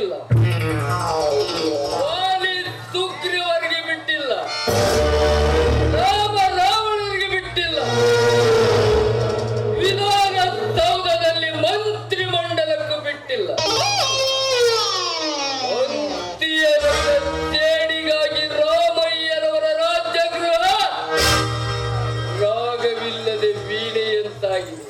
ಬಿಟ್ಟಿಲ್ಲ. ಸುಗ್ರೀವರಿಗೆ ಬಿಟ್ಟಿಲ್ಲ. ರಾಮ ರಾವಣರಿಗೆ ಬಿಟ್ಟಿಲ್ಲ. ವಿಧಾನಸೌಧದಲ್ಲಿ ಮಂತ್ರಿ ಮಂಡಲಕ್ಕೂ ಬಿಟ್ಟಿಲ್ಲ. ಸೇಡಿಗಾಗಿ ರಾಮಯ್ಯನವರ ರಾಜ್ಯಗೃಹ ರಾಗವಿಲ್ಲದೆ ವೀಣೆಯಂತಾಗಿದೆ.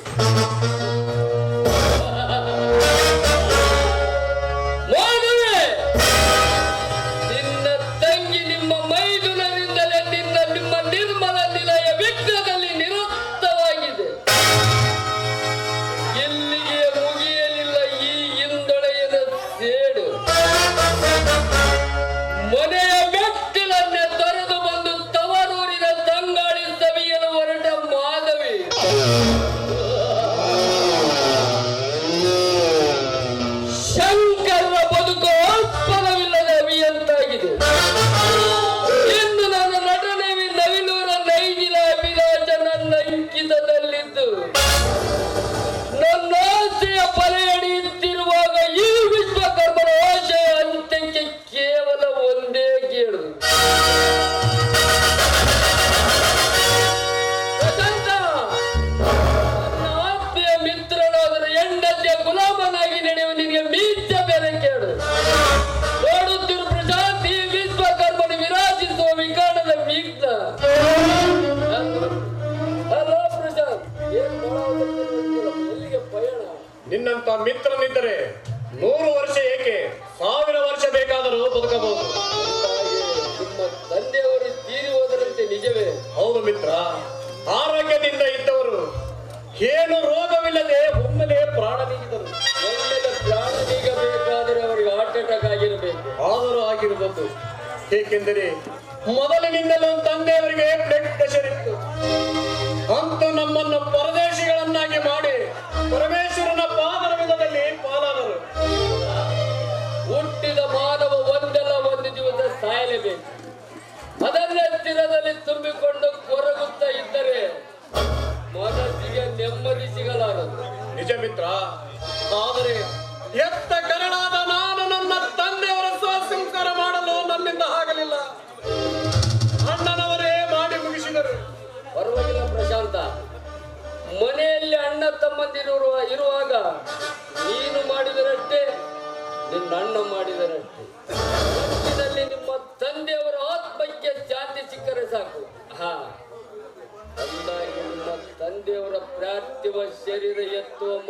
ಮಿತ್ರನಿದ್ದರೆ ನೂರು ವರ್ಷ ಏಕೆ? ಸಾವಿರ ವರ್ಷ ಬೇಕಾದರೂ ಬದುಕಬಹುದು. ನಿಮ್ಮ ತಂದೆಯವರು ತೀರಿ ಹೋದರಂತೆ ನಿಜವೇ? ಹೌದು ಮಿತ್ರ. ಆರೋಗ್ಯದಿಂದ ಇದ್ದವರು ಏನು ರೋಗವಿಲ್ಲದೆ ಒಮ್ಮೆಲೆ ಪ್ರಾಣ ನೀಗಿದರು. ಒಮ್ಮೆಲೆ ಪ್ರಾಣ ನೀಗಬೇಕಾದರೆ ಅವರಿಗೆ ಹಾರ್ಟ್ ಅಟ್ಯಾಕ್ ಆಗಿರಬೇಕು. ಆದರೂ ಆಗಿರಬಹುದು. ಏಕೆಂದರೆ ಮೊದಲಿನಿಂದಲೂ ತಂದೆಯವರಿಗೆ ಬ್ಲಡ್ ಪ್ರೆಷರ್ ಇತ್ತು. ನಿಜ ಮಿತ್ರ, ಆದರೆ ಎತ್ತ ಕರಳಾದ ನಾನು ನನ್ನ ತಂದೆಯವರ ಸಂಸ್ಕಾರ ಮಾಡಲು ನನ್ನಿಂದ ಆಗಲಿಲ್ಲ. ಅಣ್ಣನವರೇ ಮಾಡಿ ಮುಗಿಸಿದರು. ಪರವಾಗಿಲ್ಲ ಪ್ರಶಾಂತ. ಮನೆಯಲ್ಲಿ ಅಣ್ಣ ತಮ್ಮಂದಿರು ಇರುವಾಗ ನೀನು ಮಾಡಿದರಷ್ಟೇ ನಿನ್ನ ಅಣ್ಣ ಮಾಡಿದರಷ್ಟೇ.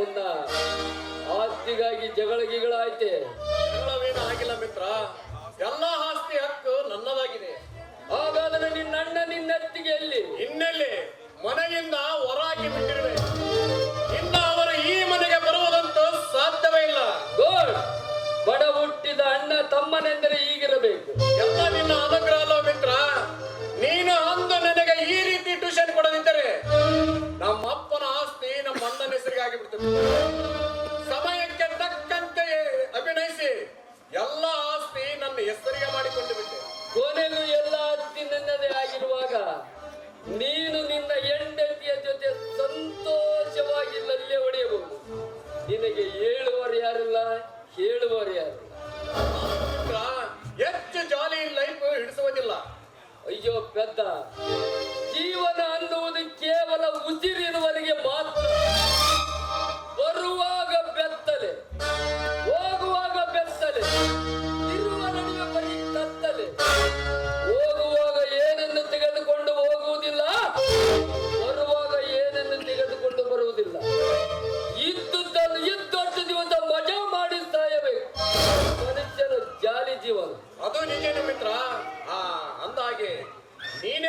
ಮುನ್ನ ಆಸ್ತಿಗಾಗಿ ಜಗಳ ಗಿಗಳಾಯ್ತೆ ಜಗಳವೇನು ಆಗಿಲ್ಲ ಮಿತ್ರ. ಎಲ್ಲ ಆಸ್ತಿ ಹಕ್ಕು ನನ್ನದಾಗಿದೆ. ಹಾಗಾದ್ರೆ ನಿನ್ನ ಅಣ್ಣ ನಿನ್ನತ್ತಿಗೆ ಎಲ್ಲಿ? ಇನ್ನೆಲ್ಲಿ? ಮನೆಯಿಂದ ಹೊರಾಕಿ ಬಿಟ್ಟಿರುವೆ. ಇನ್ನ ಅವರು ಈ ಮನೆಗೆ ಬರುವುದಂತೂ ಸಾಧ್ಯವೇ ಇಲ್ಲ. ಗೋಡ್. ಬಡ ಹುಟ್ಟಿದ ಅಣ್ಣ ತಮ್ಮನೆಂದರೆ ನಿನಗೆ ಹೇಳುವರು ಯಾರಿಲ್ಲ? ಹೇಳುವರು ಯಾರಿಲ್ಲ? ಹೆಚ್ಚು ಜಾಲಿ ಲೈಫ್ ಹಿಡಿಸುವುದಿಲ್ಲ. ಅಯ್ಯೋ ಪೆದ್ದ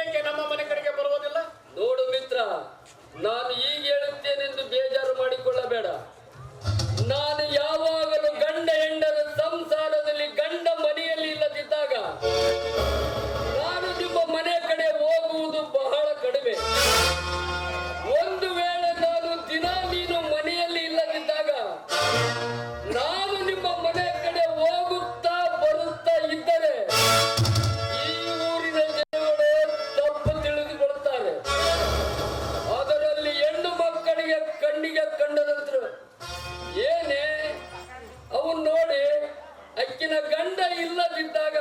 ನೀನೇಕೆ ನಮ್ಮ ಮನೆ ಕಡೆಗೆ ಬರುವುದಿಲ್ಲ? ನೋಡು ಮಿತ್ರ ನಾನು ಅಕ್ಕಿನ ಗಂಡ ಇಲ್ಲದಿದ್ದಾಗ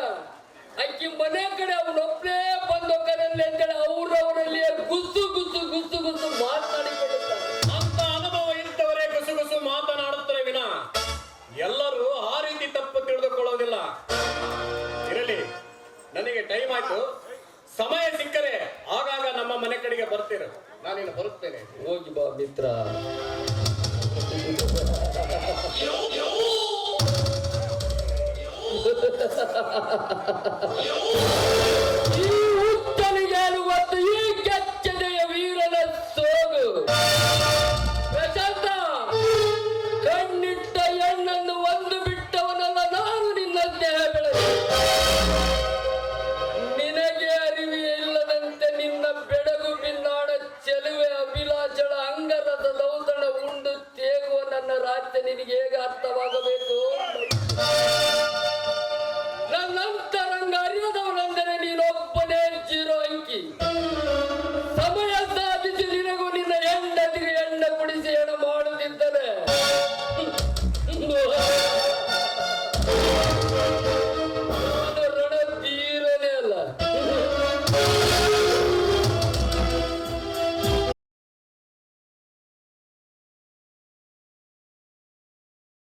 ಅಕ್ಕಿ ಮನೆ ಕಡೆ ಅವನೊಬ್ಬನೇ ಬಂದು ಕರಲ್ಲಿ ಅಂತೇಳಿ ಅವ್ರವರಲ್ಲಿ ಗುಸ್ಸು ಗುಸ್ಸು ಗುಸ್ಸು ಗುಸ್ಸು ಮಾತನಾಡಿಕೊಳ್ಳುತ್ತಾರೆ ಅಂತ ಅನುಭವ ಇರ್ತವರೇ ಗುಸು ಗುಸು ಮಾತನಾಡುತ್ತಾರೆ ವಿನ. ಎಲ್ಲರೂ ಆ ರೀತಿ ತಪ್ಪು ತಿಳಿದುಕೊಳ್ಳೋದಿಲ್ಲ. ಇರಲಿ ನನಗೆ ಟೈಮ್ ಆಯ್ತು. ಸಮಯ ಸಿಕ್ಕರೆ ಆಗಾಗ ನಮ್ಮ ಮನೆ ಕಡೆಗೆ ಬರ್ತೀರ. ನಾನಿನ್ನು ಬರುತ್ತೇನೆ. ಹೋಗಿ ಬಾ ಮಿತ್ರ. よ